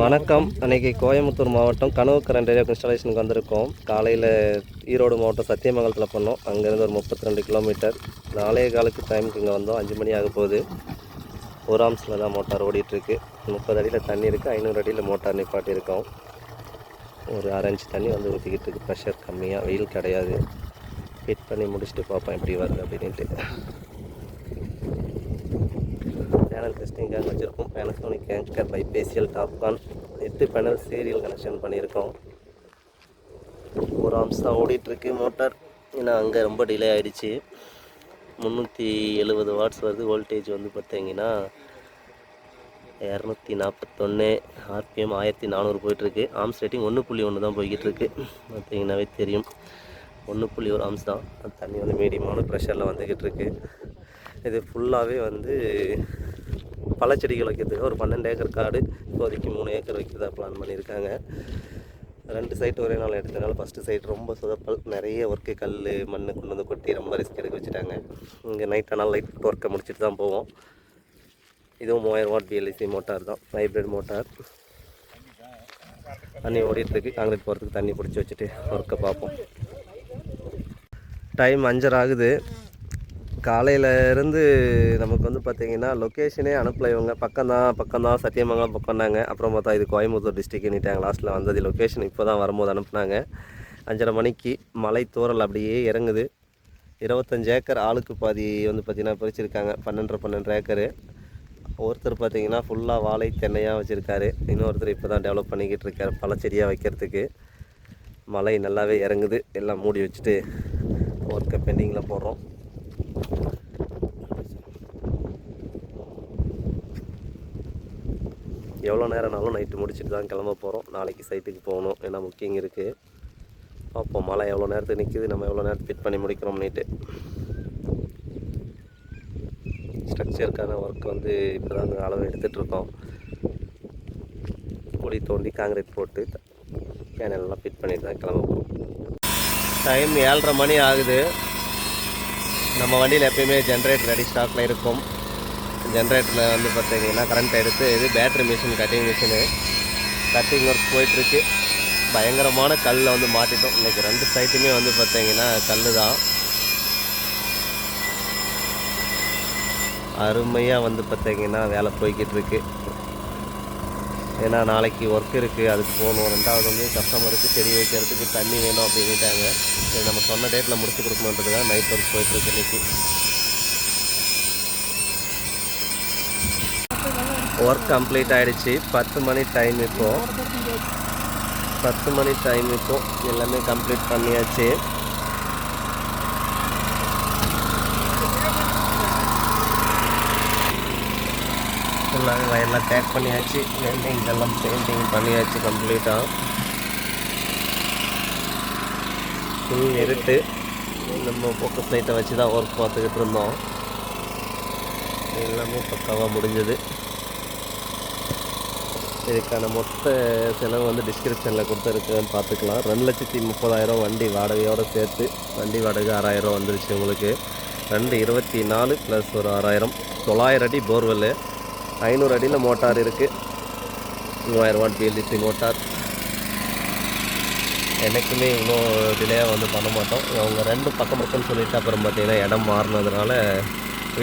வணக்கம். அன்னைக்கு கோயம்புத்தூர் மாவட்டம் கனவுக்கரண்ட் ஏரியா இன்ஸ்டாலேஷனுக்கு வந்திருக்கோம். காலையில் ஈரோடு மாவட்டம் சத்தியமங்கலத்தில் பண்ணோம். அங்கேருந்து ஒரு முப்பத்தி ரெண்டு கிலோமீட்டர் நாளைய காலுக்கு டைமுக்கு இங்கே வந்தோம். அஞ்சு மணி ஆக போகுது. ஒரு ஆம்ஸில் தான் மோட்டார் ஓடிட்டுருக்கு. முப்பது அடியில் தண்ணி இருக்குது ஐநூறு அடியில் மோட்டார் நிப்பாட்டியிருக்கோம் ஒரு அரைஞ்சு தண்ணி வந்து ஊற்றிக்கிட்டு இருக்கு. ப்ரெஷர் கம்மியாக வெயில் கிடையாது. ஃபிட் பண்ணி முடிச்சுட்டு பார்ப்போம் எப்படி வருது அப்படின்ட்டு பேனல் டெஸ்டிங் கேங் வச்சுருக்கோம். பேனசோனிக் கேங்கர் பைபேசியல் டாப்கான் எட்டு பேனல் சீரியல் கனெக்ஷன் பண்ணியிருக்கோம். ஒரு அம்சம் ஓடிட்டுருக்கு மோட்டார் ஏன்னா அங்கே ரொம்ப டிலே ஆயிடுச்சு. முந்நூற்றி எழுபது வாட்ஸ் வருது வோல்டேஜ் வந்து பார்த்தீங்கன்னா இரநூத்தி நாற்பத்தொன்று ஆர்பிஎம் ஆயிரத்தி நானூறு போயிட்டுருக்கு. ஆம்ஸ் ரேட்டிங் ஒன்று புள்ளி ஒன்று தான் போய்கிட்டு இருக்கு பார்த்தீங்கன்னாவே தெரியும். ஒன்று புள்ளி ஒரு ஆம்ஸ் தான். தண்ணி வந்து மீடியமான ப்ரெஷரில் வந்துக்கிட்டு இருக்கு இது ஃபுல்லாகவே வந்து பழச்செடிகள் வைக்கிறதுக்கு ஒரு பன்னெண்டு ஏக்கர் காடு இப்போதைக்கு மூணு ஏக்கர் வைக்கிறதா பிளான் பண்ணியிருக்காங்க. ரெண்டு சைட் ஒரே நாள் எடுத்தனால ஃபஸ்ட்டு சைட் ரொம்ப சொதப்பல். நிறைய ஒர்க்கு கல் மண் கொண்டு வந்து கொட்டி ரொம்ப ரிஸ்க் எடுக்க வச்சுட்டாங்க. இங்கே நைட் ஆனால் லைட் ஒர்க்கை முடிச்சுட்டு தான் போவோம். இதுவும் மூவாயிரம் வாட் பிஎல்இசி மோட்டார் தான் ஹைப்ரிட் மோட்டார். தண்ணி ஓடிட்டுருக்கு. காங்கிரீட் போகிறதுக்கு தண்ணி பிடிச்சி வச்சுட்டு ஒர்க்கை பார்ப்போம். டைம் அஞ்சரை ஆகுது. காலையில இருந்து நமக்கு வந்து பார்த்தீங்கன்னா லொக்கேஷனே அனுப்பல இவங்க. பக்கம்தான் பக்கம்தான் சத்தியமங்கலம் பக்கம்னாங்க. அப்புறம் பார்த்தா இது கோயம்புத்தூர் டிஸ்ட்ரிக்ட்னுட்டாங்க லாஸ்ட்டில் வந்தது லொக்கேஷன் இப்போ தான் வரும்போது அனுப்புனாங்க. அஞ்சரை மணிக்கு மலை தூரல் அப்படியே இறங்குது. இருபத்தஞ்சு ஏக்கர் ஆளுக்கு பாதி வந்து பார்த்திங்கன்னா பிரிச்சிருக்காங்க. பன்னெண்டரை பன்னெண்டு ஏக்கரு. ஒருத்தர் பார்த்தீங்கன்னா ஃபுல்லாக வாழை தென்னையாக வச்சுருக்காரு. இன்னொருத்தர் இப்போ தான் டெவலப் பண்ணிக்கிட்டு இருக்கார். பழச்செடியாக வைக்கிறதுக்கு. மலை நல்லாவே இறங்குது. எல்லாம் மூடி வச்சுட்டு ஒர்க்கை பெண்டிங்கில் போடுறோம். எவ்வளோ நேரம்னாலும் நைட்டு முடிச்சுட்டு தான் கிளம்ப போகிறோம் நாளைக்கு சைட்டுக்கு போகணும். ஏன்னா புக்கிங் இருக்குது பார்ப்போம். மழை எவ்வளோ நேரத்துக்கு நிற்கிது நம்ம எவ்வளோ நேரத்துக்கு ஃபிட் பண்ணி முடிக்கிறோம் நைட்டு ஸ்ட்ரக்சருக்கான ஒர்க் வந்து இப்போ தான் அளவு எடுத்துகிட்டு இருக்கோம். குழி தோண்டி காங்கிரீட் போட்டு பேனல்லாம் ஃபிட் பண்ணிட்டு தான் கிளம்ப போகிறோம் டைம் ஏழரை மணி ஆகுது. நம்ம வண்டியில் எப்பயுமே ஜென்ரேட்டர் ரெடி ஸ்டாக்கில் இருக்கும். ஜென்ரேட்டரில் வந்து பார்த்திங்கன்னா கரண்ட் எடுத்து இது battery machine cutting machine cutting work போயிட்டுருக்கு. பயங்கரமான கல்லில் வந்து மாட்டிட்டோம். இன்றைக்கி ரெண்டு சைட்டுமே வந்து பார்த்திங்கன்னா கல் தான் அருமையாக வந்து பார்த்திங்கன்னா வேலை போய்கிட்டுருக்கு. ஏன்னா நாளைக்கு ஒர்க் இருக்குது அதுக்கு போகணும். ரெண்டாவது வந்து கஸ்டமருக்கு செடி வைக்கிறதுக்கு தண்ணி வேணும் அப்படின்ட்டாங்க சரி நம்ம சொன்ன டேட்டில் முடிச்சு கொடுக்கணுன்றதுக்காக நைட் ஒர்க் போயிட்டுருக்கு இன்னைக்கு. ஒர்க் கம்ப்ளீட் ஆகிடுச்சு பத்து மணி டைம் இப்போது பத்து மணி டைம் இப்போது எல்லாமே கம்ப்ளீட் பண்ணியாச்சு. நாங்கள் வயர்லாம் பேக் பண்ணியாச்சு. பெயிண்டிங் எல்லாம் பெயிண்டிங் பண்ணியாச்சு கம்ப்ளீட்டாக ஃபுல் இருட்டு நம்ம ஃபோக்கஸ் லைட்டை வச்சு தான் ஒர்க் பார்த்துக்கிட்டு இருந்தோம். எல்லாமே பக்காவாக முடிஞ்சது. இதுக்கான மொத்த செலவு வந்து டிஸ்கிரிப்ஷனில் கொடுத்துருக்குன்னு பார்த்துக்கலாம். ரெண்டு லட்சத்தி முப்பதாயிரம் வண்டி வாடகையோடு சேர்த்து வண்டி வாடகை ஆறாயிரம் வந்துருச்சு உங்களுக்கு. ரெண்டு இருபத்தி நாலு ப்ளஸ் ஒரு ஆறாயிரம். தொள்ளாயிரம் அடி போர்வெல்லு ஐநூறு அடியில் மோட்டார் இருக்குது மூவாயிரம் வாட் பிஎல்டிசி மோட்டார். எனக்குமே இவ்வளோ டிலேயாக வந்து பண்ண மாட்டோம். அவங்க ரெண்டு பக்கம் பக்கம்னு சொல்லிட்டு அப்புறம் பார்த்தீங்கன்னா இடம் மாறினதுனால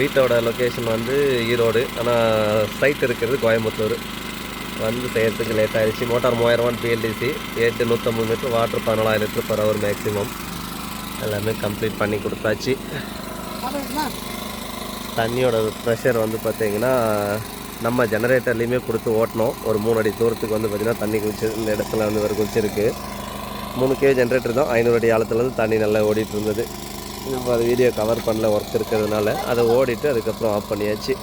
வீட்டோட லொக்கேஷன் வந்து ஈரோடு. ஆனால் சைட் இருக்கிறது கோயம்புத்தூர். வந்து செய்யறதுக்கு லேட் ஆகிடுச்சு மோட்டார் மூவாயிரம் வாட் பிஎல்டிசி எட்டு நூற்றம்பது மீட்டர் வாட்டர் பதினாலாயிரம் லிட்டர் பர் ஹவர் மேக்ஸிமம் எல்லாமே கம்ப்ளீட் பண்ணி கொடுத்தாச்சு. தண்ணியோட ப்ரெஷர் வந்து பார்த்தீங்கன்னா நம்ம ஜெனரேட்டர்லேயுமே கொடுத்து ஓட்டினோம் ஒரு மூணு அடி தூரத்துக்கு வந்து பார்த்திங்கன்னா தண்ணி குளிச்சு இந்த இடத்துல வந்து ஒரு குளிச்சிருக்கு மூணு கே ஜென்ரேட்டர் தான். ஐநூறு அடி ஆழத்துலேருந்து தண்ணி நல்லா ஓடிட்டு இருந்தது. இப்போ அது வீடியோ கவர் பண்ணல ஒர்க் இருக்கிறதுனால. அதை ஓடிட்டு அதுக்கப்புறம் ஆஃப் பண்ணியாச்சு.